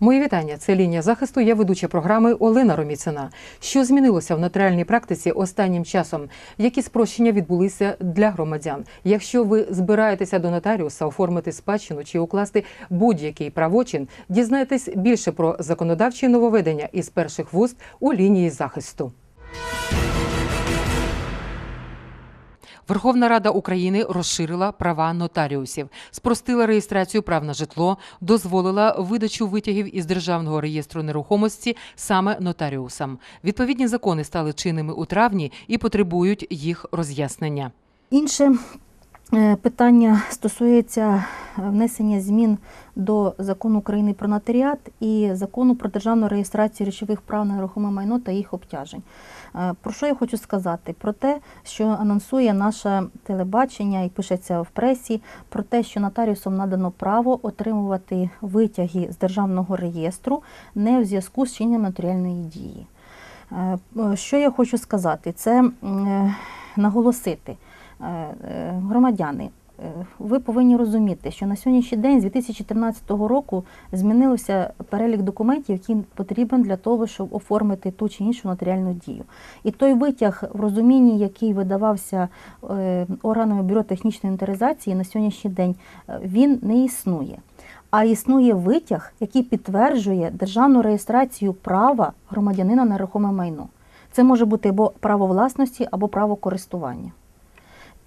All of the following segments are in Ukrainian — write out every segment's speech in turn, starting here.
Мої вітання. Це лінія захисту. Я ведуча програми Олена Роміцина. Що змінилося в нотаріальній практиці останнім часом? Які спрощення відбулися для громадян? Якщо ви збираєтеся до нотаріуса оформити спадщину чи укласти будь-який правочин, дізнайтесь більше про законодавчі нововведення із перших вуст у лінії захисту. Верховна Рада України розширила права нотаріусів, спростила реєстрацію прав на житло, дозволила видачу витягів із державного реєстру нерухомості саме нотаріусам. Відповідні закони стали чинними у травні і потребують їх роз'яснення. Інше питання стосується внесення змін до закону України про нотаріат і закону про державну реєстрацію речових прав на нерухоме майно та їх обтяжень. Е, Про що я хочу сказати? Про те, що анонсує наше телебачення і пишеться в пресі, про те, що нотаріусам надано право отримувати витяги з державного реєстру не в зв'язку з чиненням нотаріальної дії. Е, Що я хочу сказати? Це е, наголосити. Е, е, Громадяни, е, ви повинні розуміти, що на сьогоднішній день, з 2014 року, змінився перелік документів, який потрібен для того, щоб оформити ту чи іншу нотаріальну дію. І той витяг в розумінні, який видавався органами бюро технічної інвентаризації на сьогоднішній день, він не існує. А існує витяг, який підтверджує державну реєстрацію права громадянина на нерухоме майно. Це може бути або право власності, або право користування.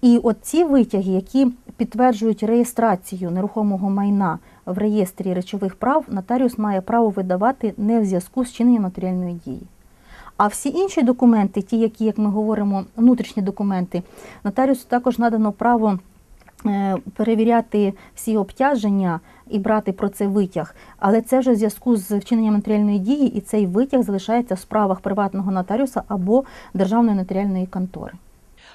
І от ці витяги, які підтверджують реєстрацію нерухомого майна в реєстрі речових прав, нотаріус має право видавати не в зв'язку з чиненням нотаріальної дії. А всі інші документи, ті, які, як ми говоримо, внутрішні документи, нотаріусу також надано право е, перевіряти всі обтяження і брати про це витяг. Але це вже в зв'язку з вчиненням нотаріальної дії, і цей витяг залишається в справах приватного нотаріуса або державної нотаріальної контори.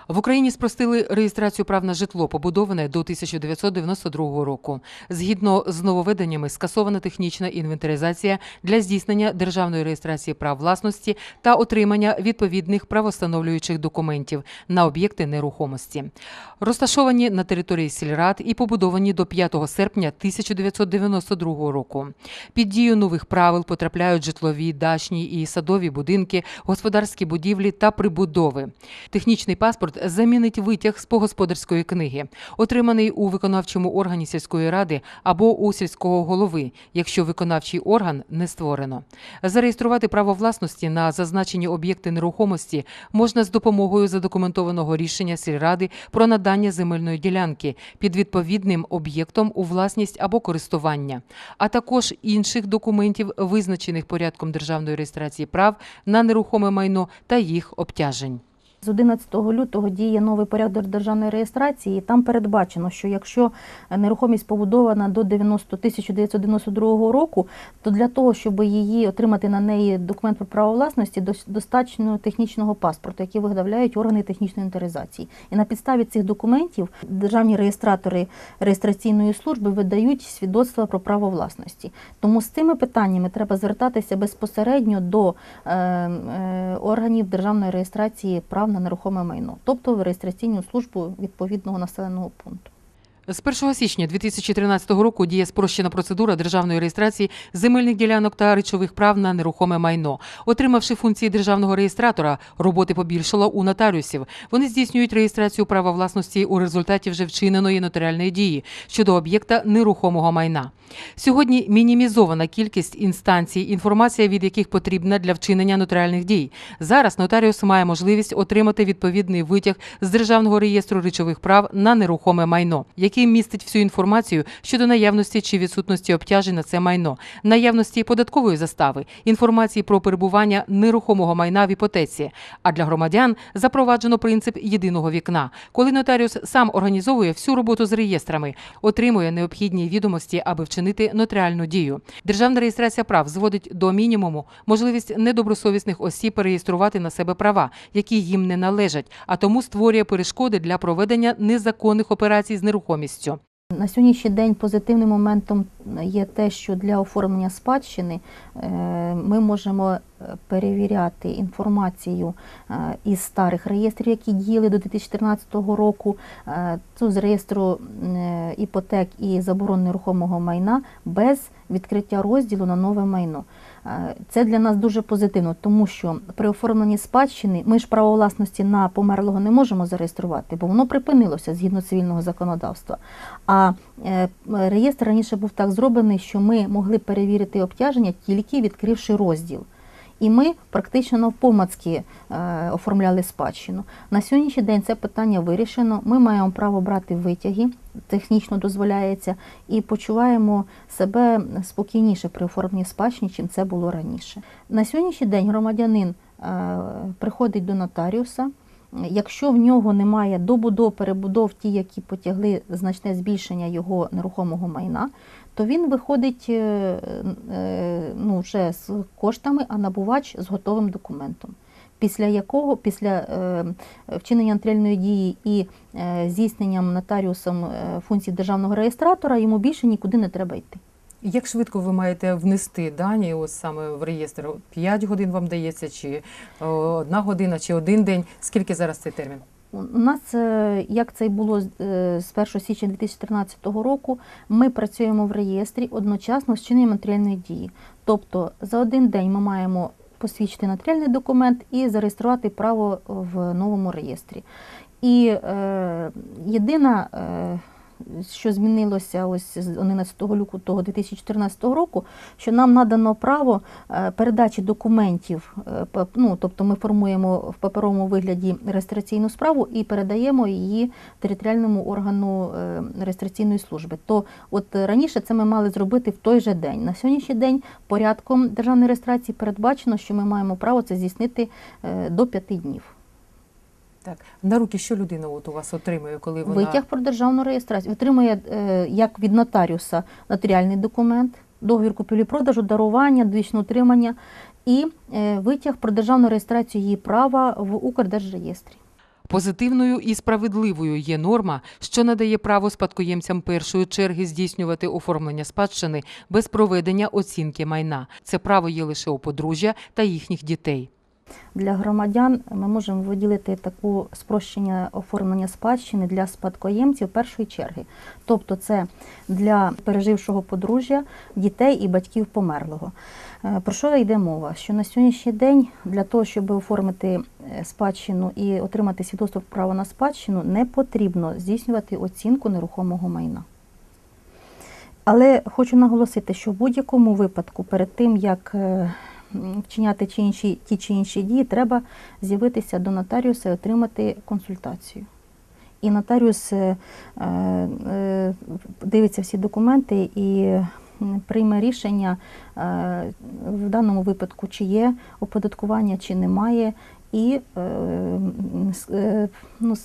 В Україні спростили реєстрацію прав на житло, побудоване до 1992 року. Згідно з нововведеннями, скасована технічна інвентаризація для здійснення державної реєстрації прав власності та отримання відповідних правостановлюючих документів на об'єкти нерухомості. Розташовані на території сільрад і побудовані до 5 серпня 1992 року. Під дію нових правил потрапляють житлові, дачні і садові будинки, господарські будівлі та прибудови. Технічний паспорт замінить витяг з погосподарської книги, отриманий у виконавчому органі сільської ради або у сільського голови, якщо виконавчий орган не створено. Зареєструвати право власності на зазначені об'єкти нерухомості можна з допомогою задокументованого рішення сільради про надання земельної ділянки під відповідним об'єктом у власність або користування, а також інших документів, визначених порядком державної реєстрації прав на нерухоме майно та їх обтяжень. З 11 лютого діє новий порядок державної реєстрації. Там передбачено, що якщо нерухомість побудована до 90 1992 року, то для того, щоб її отримати на неї документ про право власності, достатньо технічного паспорту, який виготовляють органи технічної інвентаризації. І на підставі цих документів державні реєстратори реєстраційної служби видають свідоцтва про право власності. Тому з цими питаннями треба звертатися безпосередньо до е, е, органів державної реєстрації прав на нерухоме майно, тобто в реєстраційну службу відповідного населеного пункту. З 1 січня 2013 року діє спрощена процедура державної реєстрації земельних ділянок та речових прав на нерухоме майно. Отримавши функції державного реєстратора, роботи побільшало у нотаріусів. Вони здійснюють реєстрацію права власності у результаті вже вчиненої нотаріальної дії щодо об'єкта нерухомого майна. Сьогодні мінімізована кількість інстанцій, інформація від яких потрібна для вчинення нотаріальних дій. Зараз нотаріус має можливість отримати відповідний витяг з державного реєстру речових прав на нерухоме майно, який містить всю інформацію щодо наявності чи відсутності обтяжень на це майно, наявності податкової застави, інформації про перебування нерухомого майна в іпотеці. А для громадян запроваджено принцип єдиного вікна, коли нотаріус сам організовує всю роботу з реєстрами, отримує необхідні відомості, аби вчинити нотаріальну дію. Державна реєстрація прав зводить до мінімуму можливість недобросовісних осіб переєструвати на себе права, які їм не належать, а тому створює перешкоди для проведення незаконних операцій з нерухомістю. На сьогоднішній день позитивним моментом є те, що для оформлення спадщини е, ми можемо е, перевіряти інформацію е, із старих реєстрів, які діяли до 2014 року, е, з реєстру іпотек і заборон нерухомого майна без відкриття розділу на нове майно. Е, Це для нас дуже позитивно, тому що при оформленні спадщини ми ж право власності на померлого не можемо зареєструвати, бо воно припинилося згідно цивільного законодавства. А е, реєстр раніше був так зроблений, що ми могли перевірити обтяження тільки відкривши розділ. І ми практично навпомацьки е, оформляли спадщину. На сьогоднішній день це питання вирішено. Ми маємо право брати витяги, технічно дозволяється, і почуваємо себе спокійніше при оформленні спадщини, чим це було раніше. На сьогоднішній день громадянин е, приходить до нотаріуса. Якщо в нього немає добудов, перебудов, ті, які потягли значне збільшення його нерухомого майна, то він виходить е, е, ну, вже з коштами, а набувач з готовим документом. Після якого, після е, вчинення нотаріальної дії і здійсненням нотаріусом функцій державного реєстратора, йому більше нікуди не треба йти. Як швидко ви маєте внести дані ось саме в реєстр? 5 годин вам дається, чи е, одна година, чи один день? Скільки зараз цей термін? У нас, е, як це й було з е, 1 січня 2013 року, ми працюємо в реєстрі одночасно з чиненням матеріальної дії. Тобто за один день ми маємо посвідчити нотаріальний документ і зареєструвати право в новому реєстрі. І е, єдина, е, що змінилося ось з 11 лютого 2014 року, що нам надано право е, передачі документів, е, ну, тобто ми формуємо в паперовому вигляді реєстраційну справу і передаємо її територіальному органу е, реєстраційної служби. То от раніше це ми мали зробити в той же день. На сьогоднішній день порядком державної реєстрації передбачено, що ми маємо право це здійснити до п'яти днів. Так, на руки що людина от у вас отримує, коли вона Витяг про державну реєстрацію отримує е, як від нотаріуса нотаріальний документ, договір купівлі-продажу, дарування, двічне утримання і е, витяг про державну реєстрацію її права в Укрдержреєстрі. Позитивною і справедливою є норма, що надає право спадкоємцям першої черги здійснювати оформлення спадщини без проведення оцінки майна. Це право є лише у подружжя та їхніх дітей. Для громадян ми можемо виділити таку спрощення оформлення спадщини для спадкоємців першої черги. Тобто це для пережившого подружжя, дітей і батьків померлого. Е, Про що йде мова? Що на сьогоднішній день для того, щоб оформити е, спадщину і отримати свідоцтво право на спадщину, не потрібно здійснювати оцінку нерухомого майна. Але хочу наголосити, що в будь-якому випадку, перед тим як е, вчиняти чи інші, ті чи інші дії, треба з'явитися до нотаріуса і отримати консультацію. І нотаріус е, е, дивиться всі документи і прийме рішення е, в даному випадку, чи є оподаткування, чи немає. І е, е, ну,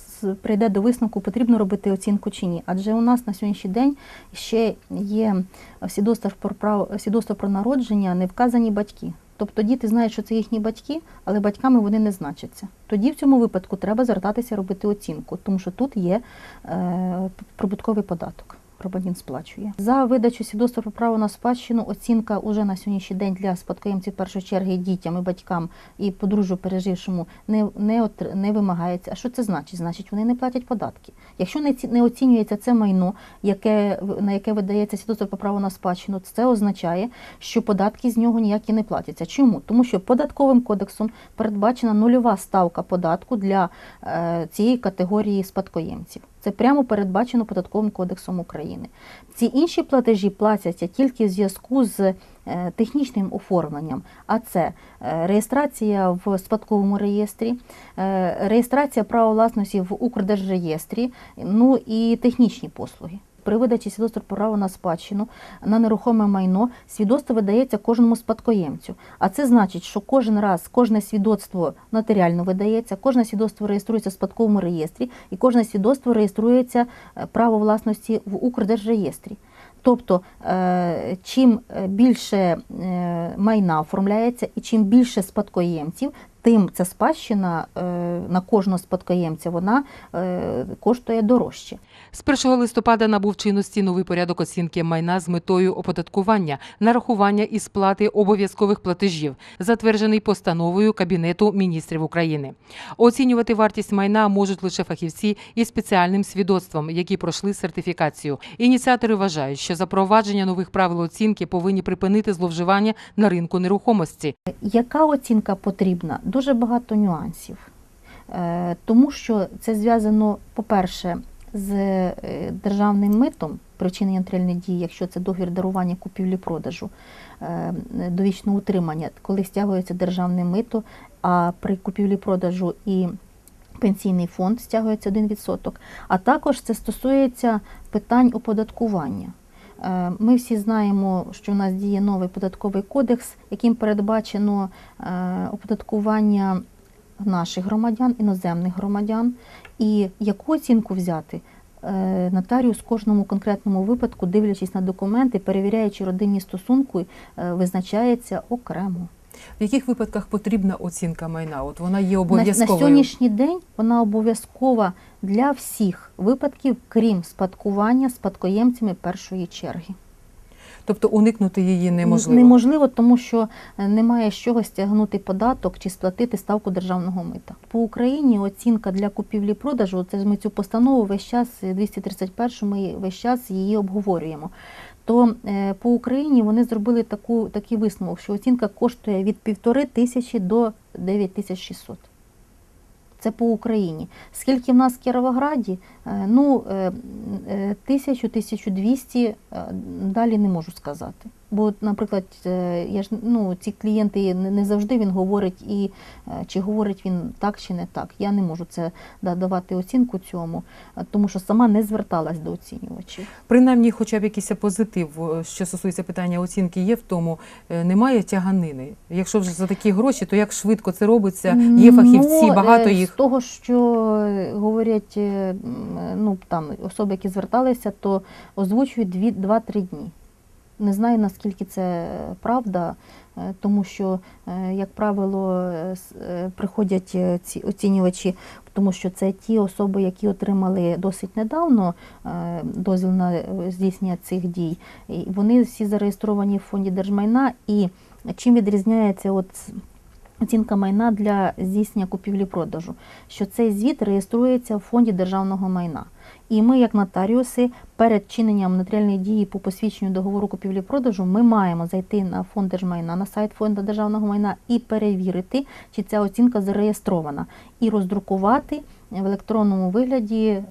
прийде до висновку, потрібно робити оцінку чи ні. Адже у нас на сьогоднішній день ще є свідоцтво про право свідоцтво про народження не вказані батьки. Тобто діти знають, що це їхні батьки, але батьками вони не значаться. Тоді в цьому випадку треба звертатися робити оцінку, тому що тут є е, прибутковий податок. Громадян сплачує за видачу свідоцтва про право на спадщину. Оцінка уже на сьогоднішній день для спадкоємців першої черги дітям і батькам і подружжю пережившому не, не, не вимагається. А що це значить? Значить, вони не платять податки. Якщо не, ці- не оцінюється це майно, яке на яке видається свідоцтво про право на спадщину, це означає, що податки з нього ніякі не платяться. Чому? Тому що податковим кодексом передбачена нульова ставка податку для е, цієї категорії спадкоємців. Це прямо передбачено податковим кодексом України. Ці інші платежі платяться тільки в зв'язку з е, технічним оформленням, а це е, реєстрація в спадковому реєстрі, е, реєстрація права власності в Укрдержреєстрі, ну і технічні послуги. При видачі свідоцтва про право на спадщину на нерухоме майно свідоцтво видається кожному спадкоємцю. А це значить, що кожен раз кожне свідоцтво нотаріально видається, кожне свідоцтво реєструється в спадковому реєстрі, і кожне свідоцтво реєструється е, право власності в Укрдержреєстрі. Тобто, е, чим е, більше майна оформляється і чим більше спадкоємців, тим ця спадщина на кожного спадкоємця вона коштує дорожче. З 1 листопада набув чинності новий порядок оцінки майна з метою оподаткування, нарахування і сплати обов'язкових платежів, затверджений постановою Кабінету міністрів України. Оцінювати вартість майна можуть лише фахівці із спеціальним свідоцтвом, які пройшли сертифікацію. Ініціатори вважають, що запровадження нових правил оцінки повинні припинити зловживання на ринку нерухомості. Яка оцінка потрібна? Дуже багато нюансів. Е, Тому що це зв'язано, по-перше, з е, державним митом при вчиненні нотаріальної дії, якщо це договір дарування купівлі-продажу, е, довічного утримання, коли стягується державне мито, а при купівлі-продажу і пенсійний фонд стягується 1%. А також це стосується питань оподаткування. Е, Ми всі знаємо, що в нас діє новий податковий кодекс, яким передбачено оподаткування наших громадян, іноземних громадян. І яку оцінку взяти? Е, Нотаріус в кожному конкретному випадку, дивлячись на документи, перевіряючи родинні стосунки, е, визначається окремо. В яких випадках потрібна оцінка майна? От вона є На, на сьогоднішній день вона обов'язкова для всіх випадків, крім спадкування спадкоємцями першої черги. Тобто уникнути її неможливо. Неможливо, тому що е, немає з чого стягнути податок чи сплатити ставку державного мита. По Україні оцінка для купівлі-продажу, це ж ми цю постанову весь час, е, 231 ми весь час її обговорюємо. То е, по Україні вони зробили таку, такий висновок, що оцінка коштує від півтори тисячі до 9600. Це по Україні. Скільки в нас в Кіровограді? Е, Ну, е, е, тисячу, 1200, е, далі не можу сказати. Бо, наприклад, е, я ж ну, ці клієнти не завжди він говорить і е, чи говорить він так чи не так. Я не можу це да, давати оцінку цьому, е, тому що сама не зверталась до оцінювачів. Принаймні, хоча б якийсь позитив, що стосується питання оцінки, є в тому, немає тяганини. Якщо вже за такі гроші, то як швидко це робиться? Є фахівці, Ну, багато їх. З того, що говорять ну, там, особи, які зверталися, то озвучують 2-3 дні. Не знаю, наскільки це правда, е, тому що, е, як правило, е, е, приходять е, ці оцінювачі, тому що це ті особи, які отримали досить недавно е, дозвіл на е, здійснення цих дій. Вони всі зареєстровані в фонді держмайна. І чим відрізняється от оцінка майна для здійснення купівлі-продажу, що цей звіт реєструється в фонді державного майна. І ми, як нотаріуси, перед чиненням нотаріальної дії по посвідченню договору купівлі-продажу, ми маємо зайти на фонд держмайна, на сайт фонду державного майна і перевірити, чи ця оцінка зареєстрована, і роздрукувати в електронному вигляді е,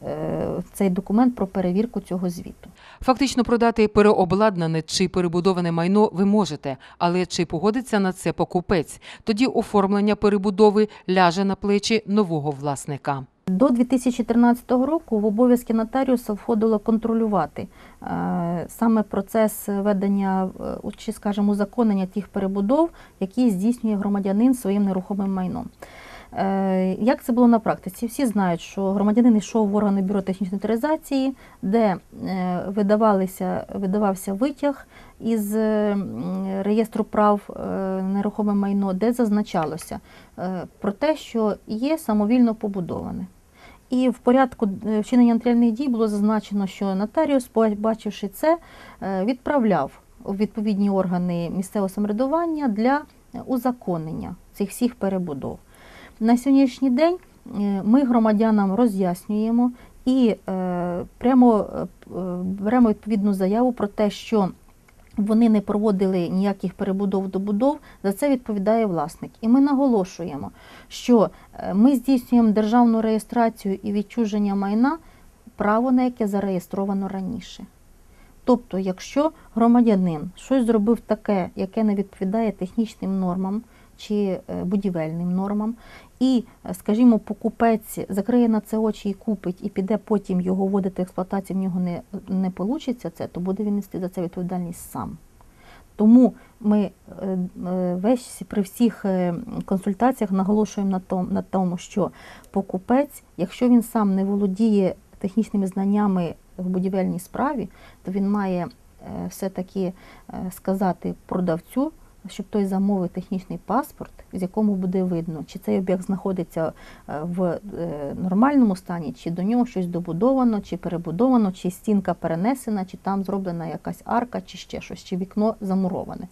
цей документ про перевірку цього звіту. Фактично продати переобладнане чи перебудоване майно ви можете, але чи погодиться на це покупець? Тоді оформлення перебудови ляже на плечі нового власника. До 2013 року в обов'язки нотаріуса входило контролювати е, саме процес ведення е, чи, скажімо, узаконення тих перебудов, які здійснює громадянин своїм нерухомим майном. Е, Як це було на практиці? Всі знають, що громадянин йшов в органи бюро технічної інвентаризації, де е, видавалися, видавався витяг із е, реєстру прав нерухоме майно, де зазначалося про те, що є самовільно побудоване. І в порядку вчинення нотаріальних дій було зазначено, що нотаріус, бачивши це, відправляв у відповідні органи місцевого самоврядування для узаконення цих всіх перебудов. На сьогоднішній день е, ми громадянам роз'яснюємо і е, прямо е, беремо відповідну заяву про те, що вони не проводили ніяких перебудов добудов, за це відповідає власник. І ми наголошуємо, що ми здійснюємо державну реєстрацію і відчуження майна, право на яке зареєстровано раніше. Тобто, якщо громадянин щось зробив таке, яке не відповідає технічним нормам чи е, будівельним нормам, і, е, скажімо, покупець закриє на це очі і купить, і піде потім його вводити в експлуатацію, в нього не, не вийде це, то буде він нести за це відповідальність сам. Тому ми е, весь при всіх консультаціях наголошуємо на тому, що покупець, якщо він сам не володіє технічними знаннями в будівельній справі, то він має все-таки сказати продавцю, щоб той замовив технічний паспорт, з якому буде видно, чи цей об'єкт знаходиться е, в е, нормальному стані, чи до нього щось добудовано, чи перебудовано, чи стінка перенесена, чи там зроблена якась арка, чи ще щось, чи вікно замуроване.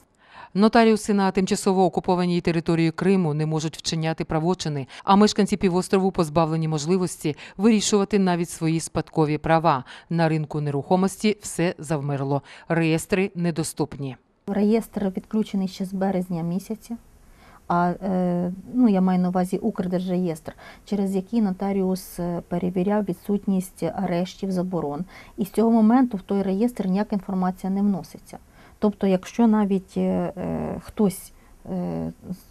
Нотаріуси на тимчасово окупованій території Криму не можуть вчиняти правочини, а мешканці півострову позбавлені можливості вирішувати навіть свої спадкові права. На ринку нерухомості все завмерло. Реєстри недоступні. Реєстр відключений ще з березня місяця. А е, ну, я маю на увазі Укрдержреєстр, через який нотаріус е, перевіряв відсутність арештів, заборон. І з цього моменту в той реєстр ніяка інформація не вноситься. Тобто, якщо навіть е, хтось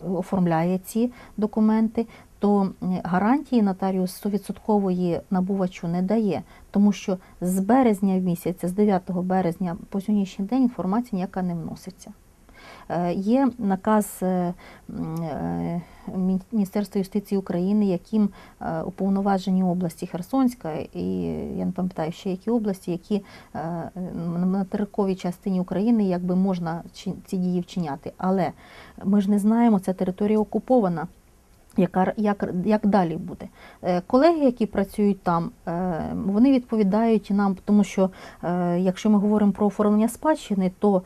оформляє ці документи, то гарантії нотаріус 100% набувачу не дає, тому що з березня місяця, з 9 березня по сьогоднішній день інформація ніяка не вноситься. Е, Є наказ е, е, Міністерства юстиції України, яким уповноважені області Херсонська і я не пам'ятаю ще які області, які на материковій частині України якби можна ці дії вчиняти. Але ми ж не знаємо, ця територія окупована. Яка як, як далі буде? Е, Колеги, які працюють там, е, вони відповідають нам, тому що е, якщо ми говоримо про оформлення спадщини, то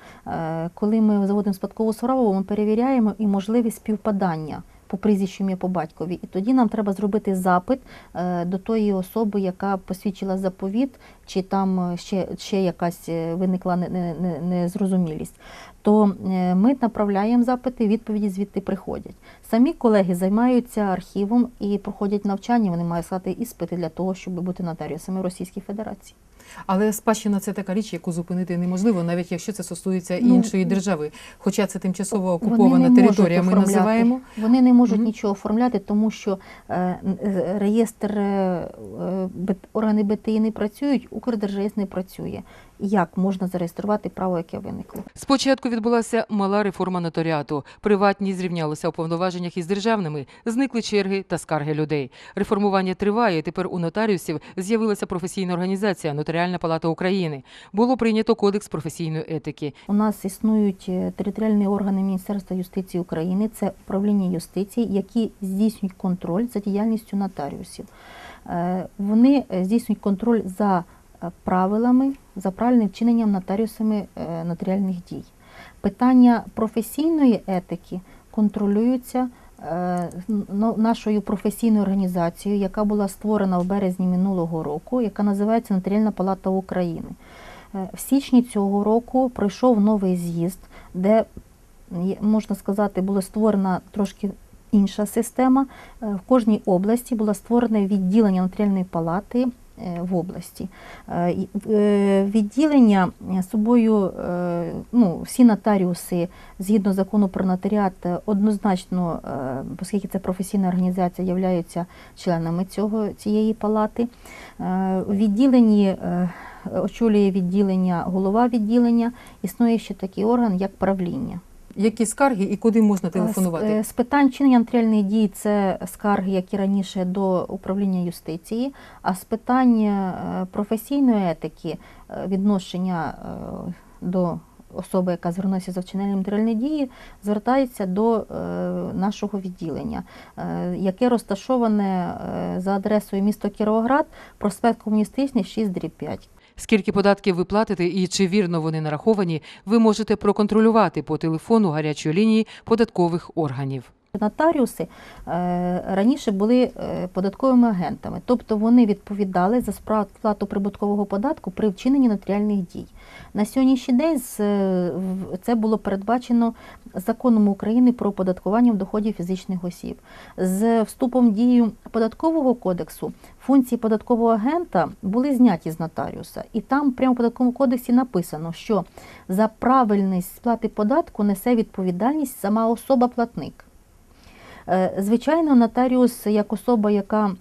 коли ми заводимо спадкову справу, ми перевіряємо і можливість співпадання по прізвищу ім'я по батькові. І тоді нам треба зробити запит до тої особи, яка посвідчила заповіт, чи там ще, ще якась виникла не- не- не- незрозумілість. То ми направляємо запити, відповіді звідти приходять. Самі колеги займаються архівом і проходять навчання. Вони мають стати іспити для того, щоб бути нотаріусами Російській Федерації. Але спадщина це така річ, яку зупинити неможливо, навіть якщо це стосується Ну, іншої держави. Хоча це тимчасово окупована територія, ми оформляти. називаємо. Вони не можуть Мгм. нічого оформляти, тому що е, реєстр е, е, органи БТІ не працюють, Укрдержреєстр не працює. Як можна зареєструвати право, яке виникло? Спочатку відбулася мала реформа нотаріату. Приватні зрівнялися у повноваженнях із державними, зникли черги та скарги людей. Реформування триває. Тепер у нотаріусів з'явилася професійна організація Нотаріальна палата України. Було прийнято кодекс професійної етики. У нас існують е, територіальні органи Міністерства юстиції України, це управління юстиції, які здійснюють контроль за діяльністю нотаріусів. Е, Вони е, здійснюють контроль за правилами, за правильним вчиненням нотаріусами е, нотаріальних дій. Питання професійної етики контролюються е, ну, нашою професійною організацією, яка була створена в березні минулого року, яка називається Нотаріальна палата України. Е, В січні цього року пройшов новий з'їзд, де можна сказати, була створена трошки інша система. В кожній області було створене відділення нотаріальної палати в області. Е, е, Відділення е, собою, е, ну, всі нотаріуси згідно закону про нотаріат е, однозначно, е, оскільки це професійна організація, являються членами цього, цієї палати. Е, В відділенні е, очолює відділення, голова відділення, існує ще такий орган, як правління. Які скарги і куди можна телефонувати? е, з питань чинення нотаріальних дій це скарги, як і раніше, до управління юстиції, а з питань е, професійної етики, е, відношення е, до особи, яка звернулася за вчиненням нотаріальної дії, звертається до е, нашого відділення, е, яке розташоване е, за адресою місто Кіровоград, проспект Комуністичний 6 5. Скільки податків ви платите і чи вірно вони нараховані, ви можете проконтролювати по телефону гарячої лінії податкових органів. Нотаріуси е, раніше були е, податковими агентами, тобто вони відповідали за сплату прибуткового податку при вчиненні нотаріальних дій. На сьогоднішній день це було передбачено законом України про оподаткування доходів фізичних осіб. З вступом дію податкового кодексу функції податкового агента були зняті з нотаріуса, і там прямо в податковому кодексі написано, що за правильність сплати податку несе відповідальність сама особа платник. Е, Звичайно, нотаріус як особа, яка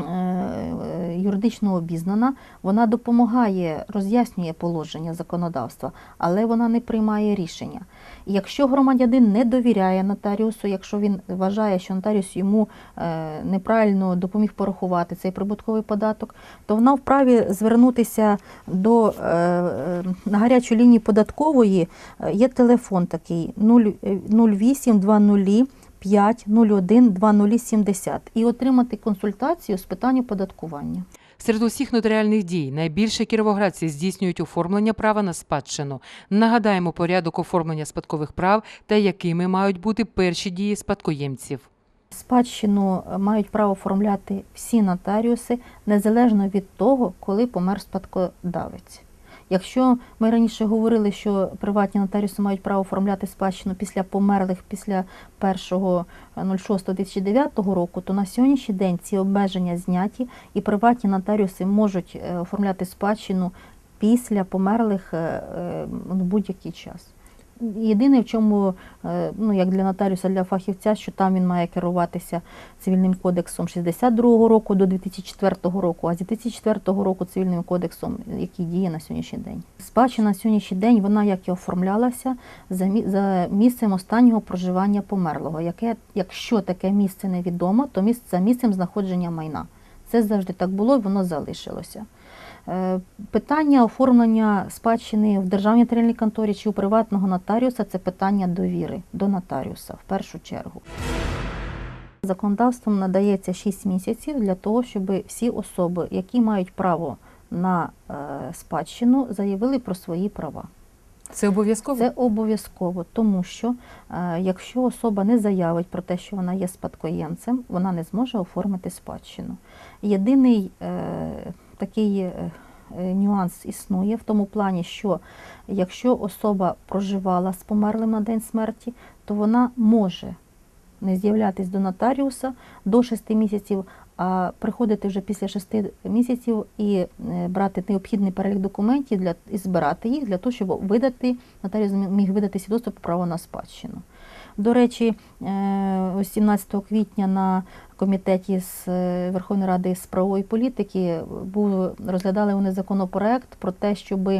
е, юридично обізнана, вона допомагає, роз'яснює положення законодавства, але вона не приймає рішення. Якщо громадянин не довіряє нотаріусу, якщо він вважає, що нотаріус йому е, неправильно допоміг порахувати цей прибутковий податок, то вона вправі звернутися до е, е, на гарячу лінію податкової. Є телефон такий 0, е, 0820 501 2070 і отримати консультацію з питань оподаткування. Серед усіх нотаріальних дій найбільше кіровоградці здійснюють оформлення права на спадщину. Нагадаємо порядок оформлення спадкових прав та якими мають бути перші дії спадкоємців. Спадщину е, мають право оформляти всі нотаріуси незалежно від того, коли помер спадкодавець. Якщо ми раніше говорили, що приватні нотаріуси мають право оформляти спадщину після померлих після 1.06.2009 року, то на сьогоднішній день ці обмеження зняті, і приватні нотаріуси можуть е, оформляти спадщину після померлих е, е, в будь-який час. Єдине, в чому, е, ну як для нотаріуса, для фахівця, що там він має керуватися цивільним кодексом 62-го року до 2004 року, а з 2004 року цивільним кодексом, який діє на сьогоднішній день. Спадщина на сьогоднішній день вона як і оформлялася за мі- за місцем останнього проживання померлого. Яке, якщо таке місце невідомо, то місце за місцем знаходження майна. Це завжди так було і воно залишилося. Е, Питання оформлення спадщини в державній нотаріальній конторі чи у приватного нотаріуса це питання довіри до нотаріуса в першу чергу. Законодавством надається 6 місяців для того, щоб всі особи, які мають право на е, спадщину, заявили про свої права. Це обов'язково? Це обов'язково, тому що е, якщо особа не заявить про те, що вона є спадкоємцем, вона не зможе оформити спадщину. Єдиний такий е, е, нюанс існує в тому плані, що якщо особа проживала з померлим на день смерті, то вона може не з'являтись до нотаріуса до 6 місяців, а приходити вже після 6 місяців і е, брати необхідний перелік документів для і збирати їх для того, щоб видати нотаріус міг видати свідоцтво про право на спадщину. До речі, е, 17 квітня на комітеті з е, Верховної Ради з правової політики був розглядали вони законопроект про те, щоб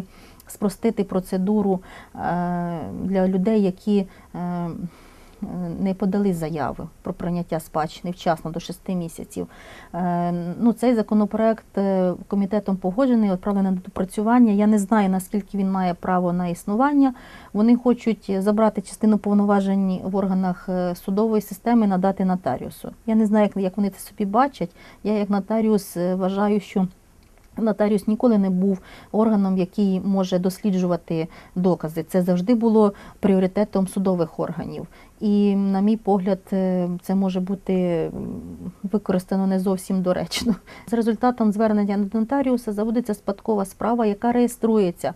спростити процедуру е, для людей, які е, не подали заяви про прийняття спадщини вчасно до 6 місяців. Е, Ну, цей законопроект е, комітетом погоджений, відправлений на допрацювання. Я не знаю, наскільки він має право на існування. Вони хочуть забрати частину повноважень в органах е, судової системи надати нотаріусу. Я не знаю, як- вони це собі бачать. Я як нотаріус е, вважаю, що Нотаріус ніколи не був органом, який може досліджувати докази. Це завжди було пріоритетом судових органів. І, на мій погляд, е, це може бути використано не зовсім доречно. За результатом звернення до нотаріуса заводиться спадкова справа, яка реєструється е,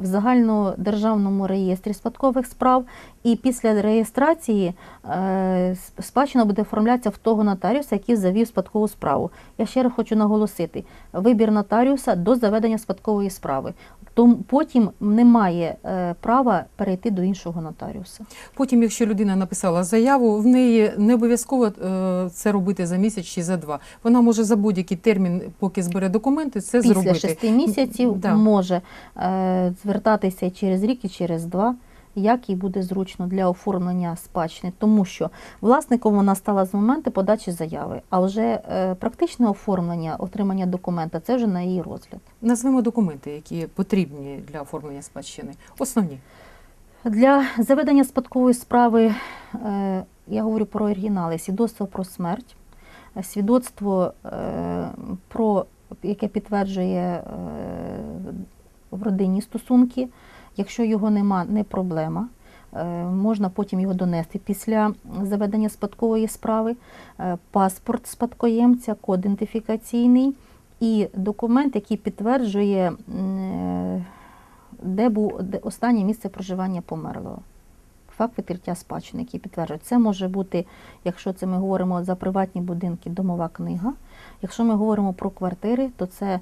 в загальнодержавному реєстрі спадкових справ. І після реєстрації е, спадщина буде оформлятися в того нотаріуса, який завів спадкову справу. Я ще раз хочу наголосити: вибір нотаріуса до заведення спадкової справи. Тому потім немає е, права перейти до іншого нотаріуса. Потім, якщо людина написала заяву, в неї не обов'язково е, це робити за місяць чи за два. Вона може за будь-який термін, поки збере документи, це Після зробити. шести місяців Да. може е, звертатися і через рік, і через два. Як їй буде зручно для оформлення спадщини, тому що власником вона стала з моменту подачі заяви, а вже е, практичне оформлення, отримання документа це вже на її розгляд. Назвемо документи, які потрібні для оформлення спадщини. Основні. Для заведення спадкової справи е, я говорю про оригінали: свідоцтво про смерть, е, свідоцтво про яке підтверджує в родині стосунки. Якщо його нема, не проблема. Е, Можна потім його донести після заведення спадкової справи, Е, паспорт спадкоємця, код ідентифікаційний і документ, який підтверджує, е, де був останнє місце проживання померлого. Факт відкриття спадщини, який підтверджує. Це може бути, якщо це ми говоримо за приватні будинки, домова книга. Якщо ми говоримо про квартири, то це е,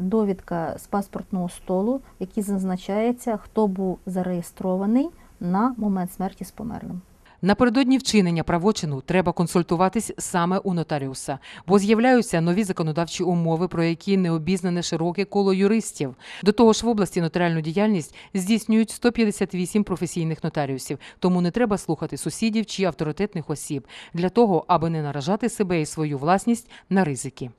довідка з паспортного столу, в якій зазначається, хто був зареєстрований на момент смерті з померлим. Напередодні вчинення правочину треба консультуватись саме у нотаріуса, бо з'являються нові законодавчі умови, про які не обізнане широке коло юристів. До того ж, в області нотаріальну діяльність здійснюють 158 професійних нотаріусів, тому не треба слухати сусідів чи авторитетних осіб для того, аби не наражати себе і свою власність на ризики.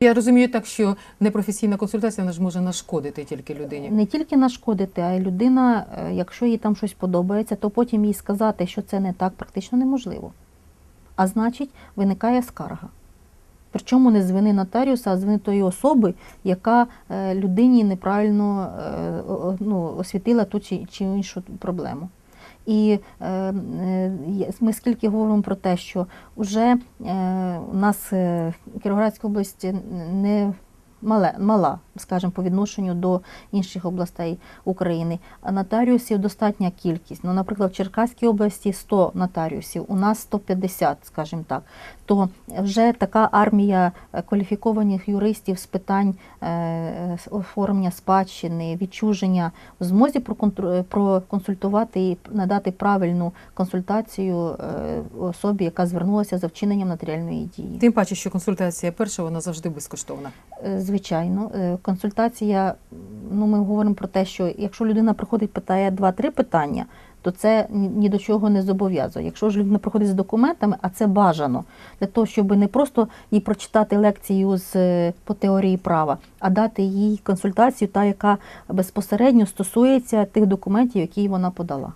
Я розумію так, що непрофесійна консультація вона ж може нашкодити тільки людині. Не тільки нашкодити, а й людина, е, якщо їй там щось подобається, то потім їй сказати, що це не так, практично неможливо. А значить, виникає скарга. Причому не з вини нотаріуса, а з вини тої особи, яка е, людині неправильно е, ну, освітила ту чи, чи іншу проблему. І е, е, ми скільки говоримо про те, що вже е, у нас Кіровоградська область не мале, мала, скажімо, по відношенню до інших областей України. А нотаріусів достатня кількість. Ну, наприклад, в Черкаській області 100 нотаріусів, у нас 150, скажімо так. То вже така армія кваліфікованих юристів з питань е, е, оформлення спадщини, відчуження в змозі проконсультувати і надати правильну консультацію е, особі, яка звернулася за вчиненням нотаріальної дії. Тим паче, що консультація перша вона завжди безкоштовна. Е, Звичайно, Е, консультація. Ну, ми говоримо про те, що якщо людина приходить, питає два-три питання, то це ні до чого не зобов'язує. Якщо ж людина приходить з документами, а це бажано для того, щоб не просто їй прочитати лекцію з е, по теорії права, а дати їй консультацію, та яка безпосередньо стосується тих документів, які вона подала.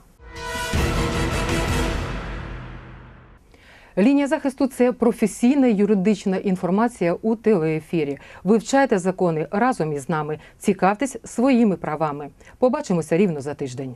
Лінія захисту це професійна юридична інформація у телеефірі. Вивчайте закони разом із нами, цікавтесь своїми правами. Побачимося рівно за тиждень.